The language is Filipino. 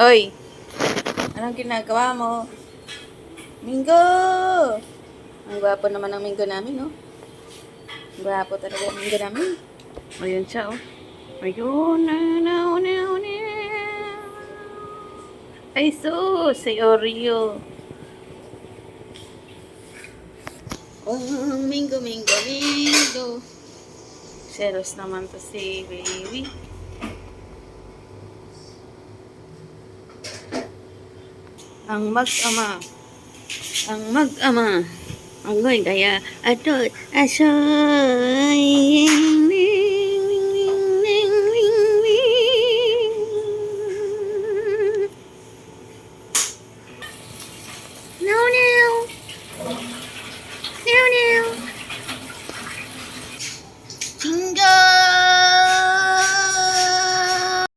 Hoy! Anong ginagawa mo? Minggo! Ang gwapo naman ng minggo namin, no? Ang gwapo talaga ang minggo namin. Ayun siya, oh. Ayun, na, na, na, na. Ay, sus! Si Oreo. Oh, minggo, minggo, minggo. Selos naman to si baby. ang mag-ama. Ang mag-ama. Ang gawin kaya, ato, asoy, ning, ning, ning. No, no. No, no.